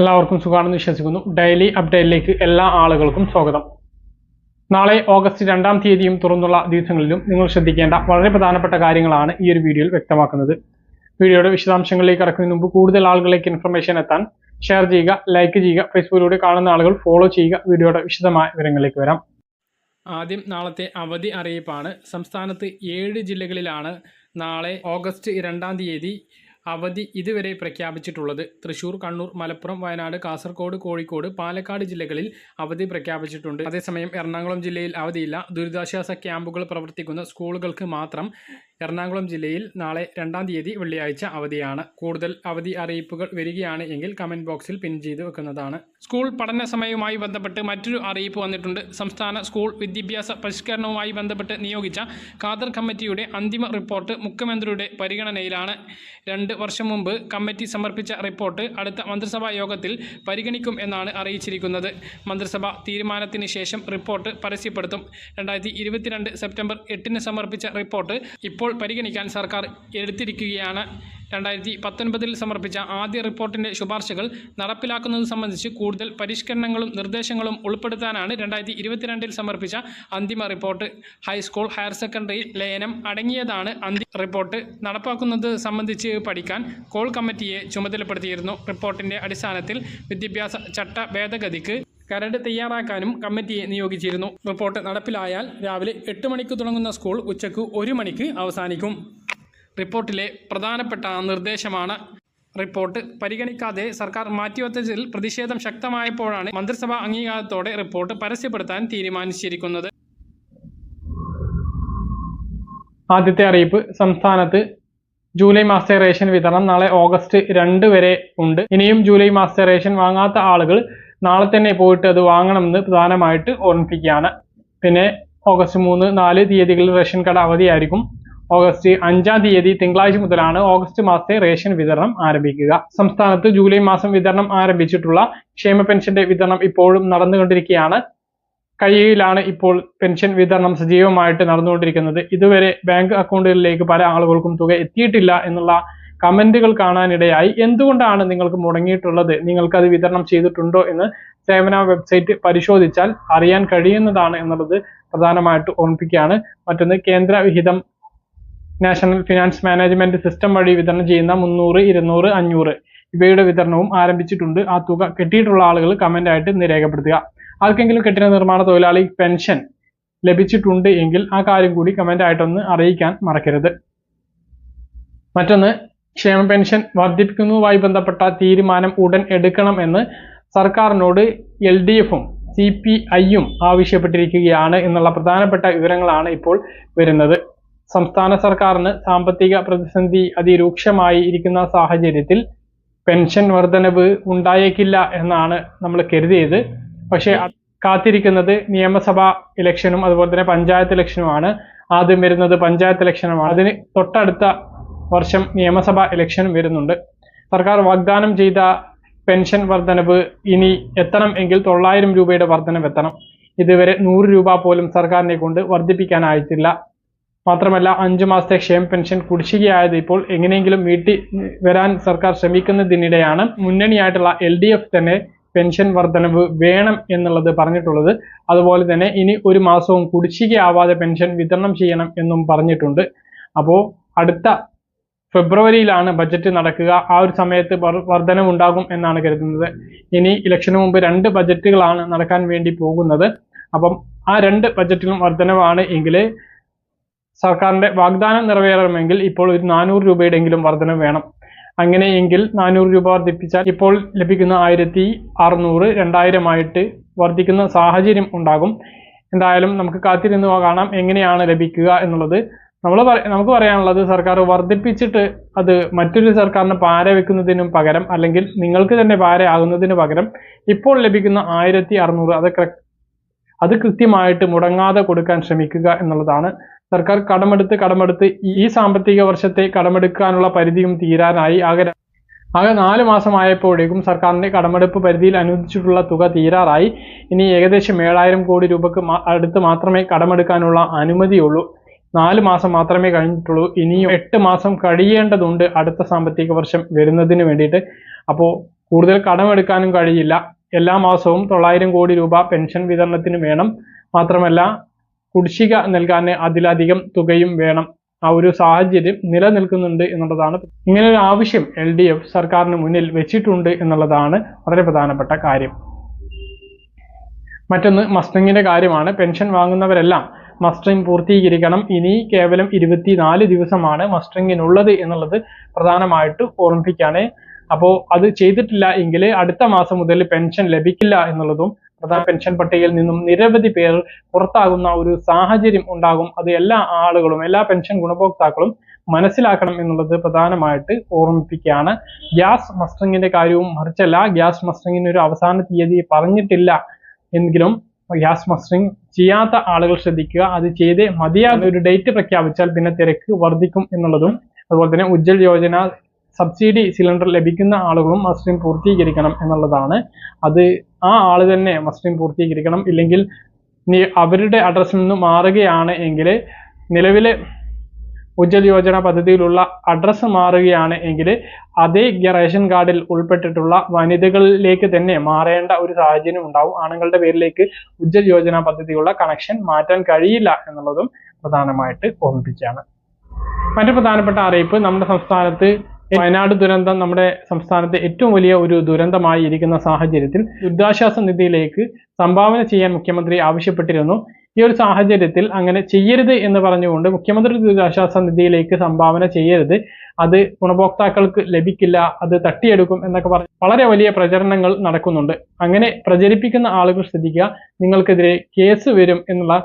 എല്ലാവർക്കും സുഖമാണെന്ന് വിശ്വസിക്കുന്നു. ഡെയിലി അപ്ഡേറ്റിലേക്ക് എല്ലാ ആളുകൾക്കും സ്വാഗതം. നാളെ ഓഗസ്റ്റ് രണ്ടാം തീയതിയും തുറന്നുള്ള ദിവസങ്ങളിലും നിങ്ങൾ ശ്രദ്ധിക്കേണ്ട വളരെ പ്രധാനപ്പെട്ട കാര്യങ്ങളാണ് ഈ ഒരു വീഡിയോയിൽ വ്യക്തമാക്കുന്നത്. വീഡിയോയുടെ വിശദാംശങ്ങളിലേക്ക് കടക്കുന്നതിന് മുമ്പ് കൂടുതൽ ആളുകളിലേക്ക് ഇൻഫർമേഷൻ എത്താൻ ഷെയർ ചെയ്യുക ലൈക്ക് ചെയ്യുക ഫേസ്ബുക്കിലൂടെ കാണുന്ന ആളുകൾ ഫോളോ ചെയ്യുക. വീഡിയോയുടെ വിശദമായ വിവരങ്ങളിലേക്ക് വരാം. ആദ്യം നാളത്തെ അവധി അറിയിപ്പാണ്. സംസ്ഥാനത്ത് ഏഴ് ജില്ലകളിലാണ് നാളെ ഓഗസ്റ്റ് രണ്ടാം തീയതി അവധി ഇതുവരെ പ്രഖ്യാപിച്ചിട്ടുള്ളത്. തൃശൂർ കണ്ണൂർ മലപ്പുറം വയനാട് കാസർഗോഡ് കോഴിക്കോട് പാലക്കാട് ജില്ലകളിൽ അവധി പ്രഖ്യാപിച്ചിട്ടുണ്ട്. അതേസമയം എറണാകുളം ജില്ലയിൽ അവധിയില്ല. ദുരിതാശ്വാസ ക്യാമ്പുകൾ പ്രവർത്തിക്കുന്ന സ്കൂളുകൾക്ക് മാത്രം എറണാകുളം ജില്ലയിൽ നാളെ രണ്ടാം തീയതി വെള്ളിയാഴ്ച അവധിയാണ്. കൂടുതൽ അവധി അറിയിപ്പുകൾ വരികയാണ് എങ്കിൽ കമന്റ് ബോക്സിൽ പിൻ ചെയ്ത് വെക്കുന്നതാണ്. സ്കൂൾ പഠന സമയവുമായി ബന്ധപ്പെട്ട് മറ്റൊരു അറിയിപ്പ് വന്നിട്ടുണ്ട്. സംസ്ഥാന സ്കൂൾ വിദ്യാഭ്യാസ പരിഷ്കരണവുമായി ബന്ധപ്പെട്ട് നിയോഗിച്ച ഖാദർ കമ്മിറ്റിയുടെ അന്തിമ റിപ്പോർട്ട് മുഖ്യമന്ത്രിയുടെ പരിഗണനയിലാണ്. രണ്ട് വർഷം മുമ്പ് കമ്മിറ്റി സമർപ്പിച്ച റിപ്പോർട്ട് അടുത്ത മന്ത്രിസഭാ യോഗത്തിൽ പരിഗണിക്കും എന്നാണ് അറിയിച്ചിരിക്കുന്നത്. മന്ത്രിസഭ തീരുമാനത്തിന് ശേഷം റിപ്പോർട്ട് പരസ്യപ്പെടുത്തും. രണ്ടായിരത്തി സെപ്റ്റംബർ എട്ടിന് സമർപ്പിച്ച റിപ്പോർട്ട് ഇപ്പോൾ പരിഗണിക്കാൻ സർക്കാർ എടുത്തിരിക്കുകയാണ്. രണ്ടായിരത്തി പത്തൊൻപതിൽ സമർപ്പിച്ച ആദ്യ റിപ്പോർട്ടിന്റെ ശുപാർശകൾ നടപ്പിലാക്കുന്നത് സംബന്ധിച്ച് കൂടുതൽ പരിഷ്കരണങ്ങളും നിർദ്ദേശങ്ങളും ഉൾപ്പെടുത്താനാണ് രണ്ടായിരത്തി ഇരുപത്തിരണ്ടിൽ സമർപ്പിച്ച അന്തിമ റിപ്പോർട്ട്. ഹൈസ്കൂൾ ഹയർ സെക്കൻഡറി ലയനം അടങ്ങിയതാണ് അന്തിമ റിപ്പോർട്ട്. നടപ്പാക്കുന്നത് സംബന്ധിച്ച് പഠിക്കാൻ കോൾ കമ്മിറ്റിയെ ചുമതലപ്പെടുത്തിയിരുന്നു. റിപ്പോർട്ടിന്റെ അടിസ്ഥാനത്തിൽ വിദ്യാഭ്യാസ ചട്ട ഭേദഗതിക്ക് കരട് തയ്യാറാക്കാനും കമ്മിറ്റിയെ നിയോഗിച്ചിരുന്നു. റിപ്പോർട്ട് നടപ്പിലായാൽ രാവിലെ എട്ട് മണിക്ക് തുടങ്ങുന്ന സ്കൂൾ ഉച്ചയ്ക്ക് ഒരു മണിക്ക് അവസാനിക്കും. റിപ്പോർട്ടിലെ പ്രധാനപ്പെട്ട നിർദ്ദേശമാണ്. റിപ്പോർട്ട് പരിഗണിക്കാതെ സർക്കാർ മാറ്റിവെച്ചതിൽ പ്രതിഷേധം ശക്തമായപ്പോഴാണ് മന്ത്രിസഭാ അംഗീകാരത്തോടെ റിപ്പോർട്ട് പരസ്യപ്പെടുത്താൻ തീരുമാനിച്ചിരിക്കുന്നത്. ആദ്യത്തെ അറിയിപ്പ് സംസ്ഥാനത്ത് ജൂലൈ മാസത്തെ റേഷൻ വിതരണം നാളെ ഓഗസ്റ്റ് രണ്ട് വരെ ഉണ്ട്. ഇനിയും ജൂലൈ മാസത്തെ റേഷൻ വാങ്ങാത്ത ആളുകൾ നാളെ തന്നെ പോയിട്ട് അത് വാങ്ങണമെന്ന് പ്രധാനമായിട്ട് ഓർമ്മിപ്പിക്കുകയാണ്. പിന്നെ ഓഗസ്റ്റ് മൂന്ന് നാല് തീയതികളിൽ റേഷൻ കട അവധിയായിരിക്കും. ഓഗസ്റ്റ് അഞ്ചാം തീയതി തിങ്കളാഴ്ച മുതലാണ് ഓഗസ്റ്റ് മാസത്തെ റേഷൻ വിതരണം ആരംഭിക്കുക. സംസ്ഥാനത്ത് ജൂലൈ മാസം വിതരണം ആരംഭിച്ചിട്ടുള്ള ക്ഷേമ പെൻഷന്റെ വിതരണം ഇപ്പോഴും നടന്നുകൊണ്ടിരിക്കുകയാണ്. കയ്യിലാണ് ഇപ്പോൾ പെൻഷൻ വിതരണം സജീവമായിട്ട് നടന്നുകൊണ്ടിരിക്കുന്നത്. ഇതുവരെ ബാങ്ക് അക്കൗണ്ടുകളിലേക്ക് പല ആളുകൾക്കും തുക എത്തിയിട്ടില്ല എന്നുള്ള കമന്റുകൾ കാണാനിടയായി. എന്തുകൊണ്ടാണ് നിങ്ങൾക്ക് മുടങ്ങിയിട്ടുള്ളത്? നിങ്ങൾക്ക് അത് വിതരണം ചെയ്തിട്ടുണ്ടോ എന്ന് സേവന വെബ്സൈറ്റ് പരിശോധിച്ചാൽ അറിയാൻ കഴിയുന്നതാണ് എന്നുള്ളത് പ്രധാനമായിട്ട് ഓർമ്മിപ്പിക്കുകയാണ്. മറ്റൊന്ന് കേന്ദ്ര വിഹിതം നാഷണൽ ഫിനാൻസ് മാനേജ്മെന്റ് സിസ്റ്റം വഴി വിതരണം ചെയ്യുന്ന മുന്നൂറ് ഇരുന്നൂറ് അഞ്ഞൂറ് ഇവയുടെ വിതരണവും ആരംഭിച്ചിട്ടുണ്ട്. ആ തുക കിട്ടിയിട്ടുള്ള ആളുകൾ കമന്റ് ആയിട്ട് ഇന്ന് രേഖപ്പെടുത്തുക. ആർക്കെങ്കിലും കെട്ടിട നിർമ്മാണ തൊഴിലാളി പെൻഷൻ ലഭിച്ചിട്ടുണ്ട് എങ്കിൽ ആ കാര്യം കൂടി കമന്റ് ആയിട്ടൊന്ന് അറിയിക്കാൻ മറക്കരുത്. മറ്റൊന്ന് ക്ഷേമ പെൻഷൻ വർദ്ധിപ്പിക്കുന്നതുമായി ബന്ധപ്പെട്ട തീരുമാനം ഉടൻ എടുക്കണം എന്ന് സർക്കാരിനോട് എൽ ഡി എഫും സി പി ഐയും ആവശ്യപ്പെട്ടിരിക്കുകയാണ് എന്നുള്ള പ്രധാനപ്പെട്ട വിവരങ്ങളാണ് ഇപ്പോൾ വരുന്നത്. സംസ്ഥാന സർക്കാരിന് സാമ്പത്തിക പ്രതിസന്ധി അതിരൂക്ഷമായി ഇരിക്കുന്ന സാഹചര്യത്തിൽ പെൻഷൻ വർധനവ് ഉണ്ടായേക്കില്ല എന്നാണ് നമ്മൾ കരുതിയത്. പക്ഷേ കാത്തിരിക്കുന്നത് നിയമസഭാ ഇലക്ഷനും അതുപോലെ തന്നെ പഞ്ചായത്ത് ഇലക്ഷനുമാണ്. ആദ്യം വരുന്നത് പഞ്ചായത്ത് ഇലക്ഷനുമാണ്. അതിന് തൊട്ടടുത്ത വർഷം നിയമസഭാ ഇലക്ഷൻ വരുന്നുണ്ട്. സർക്കാർ വാഗ്ദാനം ചെയ്ത പെൻഷൻ വർധനവ് ഇനി എത്തണം എങ്കിൽ തൊള്ളായിരം രൂപയുടെ വർധനവ് എത്തണം. ഇതുവരെ നൂറ് രൂപ പോലും സർക്കാരിനെ കൊണ്ട് വർദ്ധിപ്പിക്കാനായിട്ടില്ല മാത്രമല്ല അഞ്ചു മാസത്തെ ക്ഷേമ പെൻഷൻ കുടിശ്ശികയായത് ഇപ്പോൾ എങ്ങനെയെങ്കിലും വീട്ടി വരാൻ സർക്കാർ ശ്രമിക്കുന്നതിനിടെയാണ് മുന്നണിയായിട്ടുള്ള എൽ തന്നെ പെൻഷൻ വർധനവ് വേണം എന്നുള്ളത് പറഞ്ഞിട്ടുള്ളത്. അതുപോലെ തന്നെ ഇനി ഒരു മാസവും കുടിശ്ശികയാവാതെ പെൻഷൻ വിതരണം ചെയ്യണം എന്നും പറഞ്ഞിട്ടുണ്ട്. അപ്പോൾ അടുത്ത ഫെബ്രുവരിയിലാണ് ബജറ്റ് നടക്കുക. ആ ഒരു സമയത്ത് വർധനവുണ്ടാകും എന്നാണ് കരുതുന്നത്. ഇനി ഇലക്ഷന് മുമ്പ് രണ്ട് ബജറ്റുകളാണ് നടക്കാൻ വേണ്ടി പോകുന്നത്. അപ്പം ആ രണ്ട് ബജറ്റിലും വർധനവാണ് എങ്കിൽ സർക്കാരിന്റെ വാഗ്ദാനം നിറവേറണമെങ്കിൽ ഇപ്പോൾ ഒരു നാനൂറ് രൂപയുടെയെങ്കിലും വർധനം വേണം. അങ്ങനെയെങ്കിൽ നാനൂറ് രൂപ വർദ്ധിപ്പിച്ചാൽ ഇപ്പോൾ ലഭിക്കുന്ന ആയിരത്തി അറുന്നൂറ് രണ്ടായിരമായിട്ട് വർദ്ധിക്കുന്ന സാഹചര്യം ഉണ്ടാകും. എന്തായാലും നമുക്ക് കാത്തിരുന്ന് കാണാം എങ്ങനെയാണ് ലഭിക്കുക എന്നുള്ളത്. നമ്മൾ നമുക്ക് പറയാനുള്ളത് സർക്കാർ വർദ്ധിപ്പിച്ചിട്ട് അത് മറ്റൊരു സർക്കാരിന് പാര വെക്കുന്നതിനും പകരം അല്ലെങ്കിൽ നിങ്ങൾക്ക് തന്നെ പാര ആകുന്നതിന് പകരം ഇപ്പോൾ ലഭിക്കുന്ന ആയിരത്തി അറുന്നൂറ് അത് അത് കൃത്യമായിട്ട് മുടങ്ങാതെ കൊടുക്കാൻ ശ്രമിക്കുക എന്നുള്ളതാണ്. സർക്കാർ കടമെടുത്ത് കടമെടുത്ത് ഈ സാമ്പത്തിക വർഷത്തെ കടമെടുക്കാനുള്ള പരിധിയും തീരാനായി. ആകെ ആകെ നാല് മാസമായപ്പോഴേക്കും സർക്കാരിന്റെ കടമെടുപ്പ് പരിധിയിൽ അനുവദിച്ചിട്ടുള്ള തുക തീരാറായി. ഇനി ഏകദേശം ഏഴായിരം കോടി രൂപക്ക് അടുത്ത് മാത്രമേ കടമെടുക്കാനുള്ള അനുമതിയുള്ളൂ. നാല് മാസം മാത്രമേ കഴിഞ്ഞിട്ടുള്ളൂ. ഇനിയും എട്ട് മാസം കഴിയേണ്ടതുണ്ട് അടുത്ത സാമ്പത്തിക വർഷം വരുന്നതിന് വേണ്ടിയിട്ട്. അപ്പോൾ കൂടുതൽ കടമെടുക്കാനും കഴിയില്ല. എല്ലാ മാസവും തൊള്ളായിരം കോടി രൂപ പെൻഷൻ വിതരണത്തിന് വേണം. മാത്രമല്ല കുടിശ്ശിക നൽകാൻ അതിലധികം തുകയും വേണം. ആ ഒരു സാഹചര്യം നിലനിൽക്കുന്നുണ്ട് എന്നുള്ളതാണ്. ഇങ്ങനെ ഒരു ആവശ്യം എൽ ഡി എഫ് സർക്കാരിന് മുന്നിൽ വെച്ചിട്ടുണ്ട് എന്നുള്ളതാണ് വളരെ പ്രധാനപ്പെട്ട കാര്യം. മറ്റൊന്ന് മസ്തങ്ങിന്റെ കാര്യമാണ്. പെൻഷൻ വാങ്ങുന്നവരെല്ലാം മസ്റ്ററിംഗ് പൂർത്തീകരിക്കണം. ഇനി കേവലം ഇരുപത്തിനാല് ദിവസമാണ് മസ്റ്ററിങ്ങിനുള്ളത് എന്നുള്ളത് പ്രധാനമായിട്ട് ഓർമ്മിപ്പിക്കുകയാണ് അപ്പോൾ അത് ചെയ്തിട്ടില്ല എങ്കിൽ അടുത്ത മാസം മുതൽ പെൻഷൻ ലഭിക്കില്ല എന്നുള്ളതും പ്രധാന പെൻഷൻ പട്ടികയിൽ നിന്നും നിരവധി പേർ പുറത്താകുന്ന ഒരു സാഹചര്യം ഉണ്ടാകും. അത് എല്ലാ ആളുകളും എല്ലാ പെൻഷൻ ഗുണഭോക്താക്കളും മനസ്സിലാക്കണം എന്നുള്ളത് പ്രധാനമായിട്ട് ഓർമ്മിപ്പിക്കുകയാണ് ഗ്യാസ് മസ്റ്ററിങ്ങിന്റെ കാര്യവും മറിച്ചല്ല ഗ്യാസ് മസ്റ്ററിങ്ങിന് ഒരു അവസാന തീയതി പറഞ്ഞിട്ടില്ല എങ്കിലും ഗ്യാസ് മസ്റ്ററിംഗ് ചെയ്യാത്ത ആളുകൾ ശ്രദ്ധിക്കുക. അത് ചെയ്തേ മതിയാകുന്ന ഒരു ഡേറ്റ് പ്രഖ്യാപിച്ചാൽ പിന്നെ തിരക്ക് വർദ്ധിക്കും എന്നുള്ളതും അതുപോലെ തന്നെ ഉജ്ജൽ യോജന സബ്സിഡി സിലിണ്ടർ ലഭിക്കുന്ന ആളുകളും മസ്റ്റിംഗ് പൂർത്തീകരിക്കണം എന്നുള്ളതാണ്. അത് ആ ആൾ തന്നെ മസ്റ്റിംഗ് പൂർത്തീകരിക്കണം. ഇല്ലെങ്കിൽ അവരുടെ അഡ്രസ്സിൽ നിന്ന് മാറുകയാണ് എങ്കിൽ നിലവിലെ ഉജ്ജൽ യോജന പദ്ധതിയിലുള്ള അഡ്രസ്സ് മാറുകയാണ് എങ്കിൽ അതേ റേഷൻ കാർഡിൽ ഉൾപ്പെട്ടിട്ടുള്ള വനിതകളിലേക്ക് തന്നെ മാറേണ്ട ഒരു സാഹചര്യം ഉണ്ടാവും. ആണുങ്ങളുടെ പേരിലേക്ക് ഉജ്ജൽ യോജന പദ്ധതിയുള്ള കണക്ഷൻ മാറ്റാൻ കഴിയില്ല എന്നുള്ളതും പ്രധാനമായിട്ട് ഓർമ്മിപ്പിക്കുകയാണ്. മറ്റു പ്രധാനപ്പെട്ട അറിയിപ്പ് നമ്മുടെ സംസ്ഥാനത്ത് വയനാട് ദുരന്തം നമ്മുടെ സംസ്ഥാനത്തെ ഏറ്റവും വലിയ ഒരു ദുരന്തമായി ഇരിക്കുന്ന സാഹചര്യത്തിൽ ദുരിതാശ്വാസ നിധിയിലേക്ക് സംഭാവന ചെയ്യാൻ മുഖ്യമന്ത്രി ആവശ്യപ്പെട്ടിരുന്നു. ഈ ഒരു സാഹചര്യത്തിൽ അങ്ങനെ ചെയ്യരുത് എന്ന് പറഞ്ഞുകൊണ്ട് മുഖ്യമന്ത്രി ദുരിതാശ്വാസ നിധിയിലേക്ക് സംഭാവന ചെയ്യരുത്. അത് ഗുണഭോക്താക്കൾക്ക് ലഭിക്കില്ല അത് തട്ടിയെടുക്കും എന്നൊക്കെ പറഞ്ഞ് വളരെ വലിയ പ്രചരണങ്ങൾ നടക്കുന്നുണ്ട്. അങ്ങനെ പ്രചരിപ്പിക്കുന്ന ആളുകൾ ശ്രദ്ധിക്കുക നിങ്ങൾക്കെതിരെ കേസ് വരും എന്നുള്ള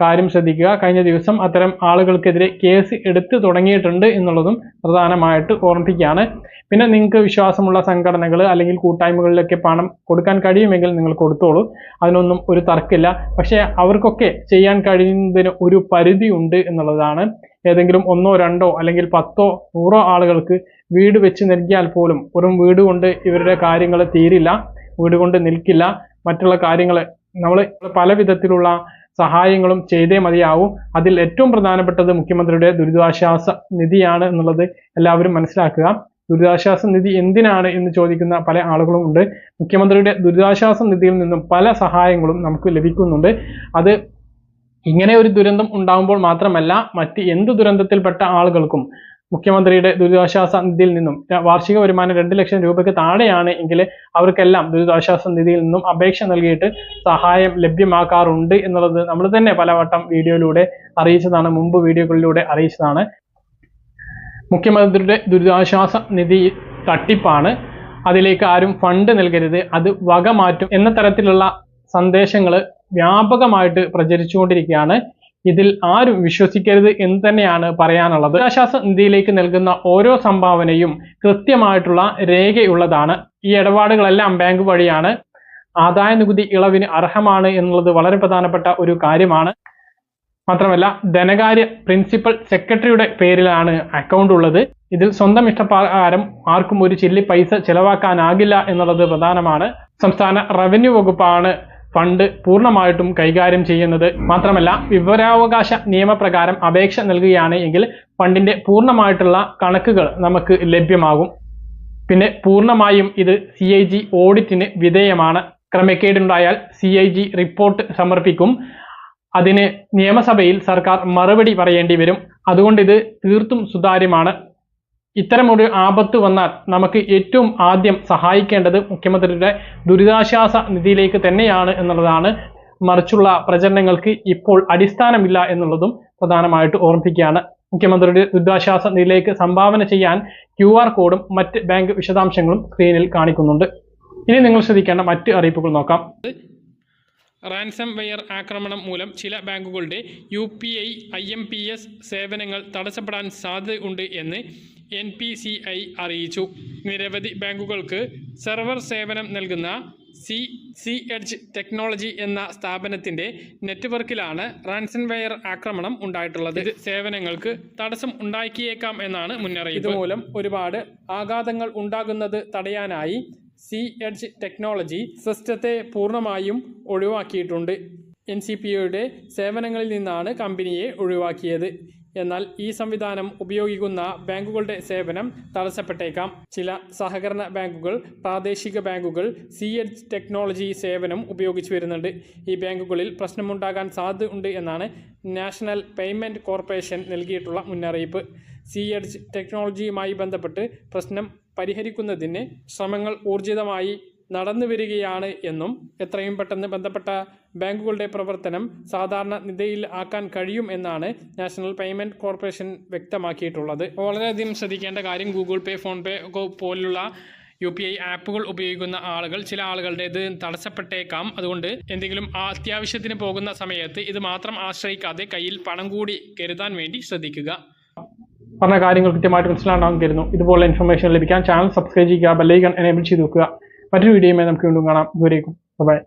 കാര്യം ശ്രദ്ധിക്കുക. കഴിഞ്ഞ ദിവസം അത്തരം ആളുകൾക്കെതിരെ കേസ് എടുത്തു തുടങ്ങിയിട്ടുണ്ട് എന്നുള്ളതും പ്രധാനമായിട്ട് ഓർമ്മിപ്പിക്കുകയാണ്. പിന്നെ നിങ്ങൾക്ക് വിശ്വാസമുള്ള സംഘടനകൾ അല്ലെങ്കിൽ കൂട്ടായ്മകളിലൊക്കെ പണം കൊടുക്കാൻ കഴിയുമെങ്കിൽ നിങ്ങൾ കൊടുത്തോളൂ. അതിനൊന്നും ഒരു തർക്കമില്ല. പക്ഷേ അവർക്കൊക്കെ ചെയ്യാൻ കഴിയുന്നതിന് ഒരു പരിധി ഉണ്ട് എന്നുള്ളതാണ്. ഏതെങ്കിലും ഒന്നോ രണ്ടോ അല്ലെങ്കിൽ പത്തോ നൂറോ ആളുകൾക്ക് വീട് വെച്ച് നൽകിയാൽ പോലും ഒരു വീട് കൊണ്ട് ഇവരുടെ കാര്യങ്ങൾ തീരില്ല. വീട് കൊണ്ട് നിൽക്കില്ല. മറ്റുള്ള കാര്യങ്ങൾ നമ്മൾ പല വിധത്തിലുള്ള സഹായങ്ങളും ചെയ്തേ മതിയാവും. അതിൽ ഏറ്റവും പ്രധാനപ്പെട്ടത് മുഖ്യമന്ത്രിയുടെ ദുരിതാശ്വാസ നിധിയാണ് എന്നുള്ളത് എല്ലാവരും മനസ്സിലാക്കുക. ദുരിതാശ്വാസ നിധി എന്തിനാണ് എന്ന് ചോദിക്കുന്ന പല ആളുകളും ഉണ്ട്. മുഖ്യമന്ത്രിയുടെ ദുരിതാശ്വാസ നിധിയിൽ നിന്നും പല സഹായങ്ങളും നമുക്ക് ലഭിക്കുന്നുണ്ട്. അത് ഇങ്ങനെ ഒരു ദുരന്തം ഉണ്ടാകുമ്പോൾ മാത്രമല്ല മറ്റ് എന്ത് ദുരന്തത്തിൽപ്പെട്ട ആളുകൾക്കും മുഖ്യമന്ത്രിയുടെ ദുരിതാശ്വാസ നിധിയിൽ നിന്നും വാർഷിക വരുമാനം രണ്ട് ലക്ഷം രൂപയ്ക്ക് താഴെയാണ് എങ്കിൽ അവർക്കെല്ലാം ദുരിതാശ്വാസ നിധിയിൽ നിന്നും അപേക്ഷ നൽകിയിട്ട് സഹായം ലഭ്യമാക്കാറുണ്ട് എന്നുള്ളത് നമ്മൾ തന്നെ പലവട്ടം വീഡിയോയിലൂടെ അറിയിച്ചതാണ് മുമ്പ് വീഡിയോകളിലൂടെ അറിയിച്ചതാണ്. മുഖ്യമന്ത്രിയുടെ ദുരിതാശ്വാസ നിധി തട്ടിപ്പാണ്. അതിലേക്ക് ആരും ഫണ്ട് നൽകരുത് അത് വക മാറ്റും എന്ന തരത്തിലുള്ള സന്ദേശങ്ങൾ വ്യാപകമായിട്ട് പ്രചരിച്ചുകൊണ്ടിരിക്കുകയാണ്. ഇതിൽ ആരും വിശ്വസിക്കരുത് എന്ന് തന്നെയാണ് പറയാനുള്ളത്. ദുരിതാശ്വാസ നിധിയിലേക്ക് നൽകുന്ന ഓരോ സംഭാവനയും കൃത്യമായിട്ടുള്ള രേഖയുള്ളതാണ്. ഈ ഇടപാടുകളെല്ലാം ബാങ്ക് വഴിയാണ്. ആദായ നികുതി ഇളവിന് അർഹമാണ് എന്നുള്ളത് വളരെ പ്രധാനപ്പെട്ട ഒരു കാര്യമാണ്. മാത്രമല്ല ധനകാര്യ പ്രിൻസിപ്പൽ സെക്രട്ടറിയുടെ പേരിലാണ് അക്കൗണ്ട് ഉള്ളത്. ഇതിൽ സ്വന്തം ഇഷ്ടപ്രകാരം ആർക്കും ഒരു ചില്ലി പൈസ ചെലവാക്കാനാകില്ല എന്നുള്ളത് പ്രധാനമാണ്. സംസ്ഥാന റവന്യൂ വകുപ്പാണ് ഫണ്ട് പൂർണമായിട്ടും കൈകാര്യം ചെയ്യുന്നത് മാത്രമല്ല വിവരാവകാശ നിയമപ്രകാരം അപേക്ഷ നൽകുകയാണ് എങ്കിൽ ഫണ്ടിന്റെ പൂർണമായിട്ടുള്ള കണക്കുകൾ നമുക്ക് ലഭ്യമാകും. പിന്നെ പൂർണമായും ഇത് സി ഐ ജി ഓഡിറ്റിന് വിധേയമാണ്. ക്രമക്കേടുണ്ടായാൽ സി ഐ ജി റിപ്പോർട്ട് സമർപ്പിക്കും. അതിന് നിയമസഭയിൽ സർക്കാർ മറുപടി പറയേണ്ടി വരും. അതുകൊണ്ട് ഇത് തീർത്തും സുതാര്യമാണ്. ഇത്തരമൊരു ആപത്ത് വന്നാൽ നമുക്ക് ഏറ്റവും ആദ്യം സഹായിക്കേണ്ടത് മുഖ്യമന്ത്രിയുടെ ദുരിതാശ്വാസ നിധിയിലേക്ക് തന്നെയാണ് എന്നുള്ളതാണ് മറിച്ചുള്ള പ്രചരണങ്ങൾക്ക് ഇപ്പോൾ അടിസ്ഥാനമില്ല എന്നുള്ളതും പ്രധാനമായിട്ട് ഓർമ്മിപ്പിക്കുകയാണ്. മുഖ്യമന്ത്രിയുടെ ദുരിതാശ്വാസ നിധിയിലേക്ക് സംഭാവന ചെയ്യാൻ ക്യു കോഡും മറ്റ് ബാങ്ക് വിശദാംശങ്ങളും സ്ക്രീനിൽ കാണിക്കുന്നുണ്ട്. ഇനി നിങ്ങൾ ശ്രദ്ധിക്കേണ്ട മറ്റ് അറിയിപ്പുകൾ നോക്കാം. റാൻസം വെയർ ആക്രമണം മൂലം ചില ബാങ്കുകളുടെ U P I I M P S സേവനങ്ങൾ തടസ്സപ്പെടാൻ സാധ്യതയുണ്ട് എന്ന് എൻ പി സി ഐ അറിയിച്ചു. നിരവധി ബാങ്കുകൾക്ക് സെർവർ സേവനം നൽകുന്ന സി സി എഡ്ജ് ടെക്നോളജി എന്ന സ്ഥാപനത്തിന്റെ നെറ്റ്വർക്കിലാണ് റാൻസൺവെയർ ആക്രമണം ഉണ്ടായിട്ടുള്ളത്. ഇത് സേവനങ്ങൾക്ക് തടസ്സം ഉണ്ടാക്കിയേക്കാം എന്നാണ് മുന്നറിയിപ്പ്. ഇതുമൂലം ഒരുപാട് ആഘാതങ്ങൾ ഉണ്ടാകുന്നത് തടയാനായി സി എഡ്ജ് ടെക്നോളജി സിസ്റ്റത്തെ പൂർണമായും ഒഴിവാക്കിയിട്ടുണ്ട്. എൻ സി പി ഒയുടെ സേവനങ്ങളിൽ നിന്നാണ് കമ്പനിയെ ഒഴിവാക്കിയത്. എന്നാൽ ഈ സംവിധാനം ഉപയോഗിക്കുന്ന ബാങ്കുകളുടെ സേവനം തടസ്സപ്പെട്ടേക്കാം. ചില സഹകരണ ബാങ്കുകൾ പ്രാദേശിക ബാങ്കുകൾ സി എച്ച് ടെക്നോളജി സേവനം ഉപയോഗിച്ചു വരുന്നുണ്ട്. ഈ ബാങ്കുകളിൽ പ്രശ്നമുണ്ടാകാൻ സാധ്യത ഉണ്ട് എന്നാണ് നാഷണൽ പേയ്മെന്റ് കോർപ്പറേഷൻ നൽകിയിട്ടുള്ള മുന്നറിയിപ്പ്. സി ടെക്നോളജിയുമായി ബന്ധപ്പെട്ട് പ്രശ്നം പരിഹരിക്കുന്നതിന് ശ്രമങ്ങൾ ഊർജിതമായി നടന്നു വരികയാണ് എന്നും എത്രയും പെട്ടെന്ന് ബന്ധപ്പെട്ട ബാങ്കുകളുടെ പ്രവർത്തനം സാധാരണ നിധിയിൽ ആക്കാൻ കഴിയും എന്നാണ് നാഷണൽ പേയ്മെന്റ് കോർപ്പറേഷൻ വ്യക്തമാക്കിയിട്ടുള്ളത്. വളരെയധികം ശ്രദ്ധിക്കേണ്ട കാര്യം ഗൂഗിൾ പേ ഫോൺ പേ ഒക്കെ പോലുള്ള യു പി ഐ ആപ്പുകൾ ഉപയോഗിക്കുന്ന ആളുകൾ ചില ആളുകളുടെ ഇത് തടസ്സപ്പെട്ടേക്കാം. അതുകൊണ്ട് എന്തെങ്കിലും ആ അത്യാവശ്യത്തിന് പോകുന്ന സമയത്ത് ഇത് മാത്രം ആശ്രയിക്കാതെ കയ്യിൽ പണം കൂടി കരുതാൻ വേണ്ടി ശ്രദ്ധിക്കുക. പറഞ്ഞ കാര്യങ്ങൾ കൃത്യമായിട്ട് മനസ്സിലാണെന്ന് കരുതുന്നു. ഇതുപോലെ ഇൻഫർമേഷൻ ലഭിക്കാൻ ചാനൽ സബ്സ്ക്രൈബ് ചെയ്യുക ബെല്ലൈക്കൺ എനേബിൾ ചെയ്ത് വെക്കുക. മറ്റൊരു വീഡിയോയുമായി നമുക്ക് വീണ്ടും കാണാം. ദൂരേക്കും ബൈ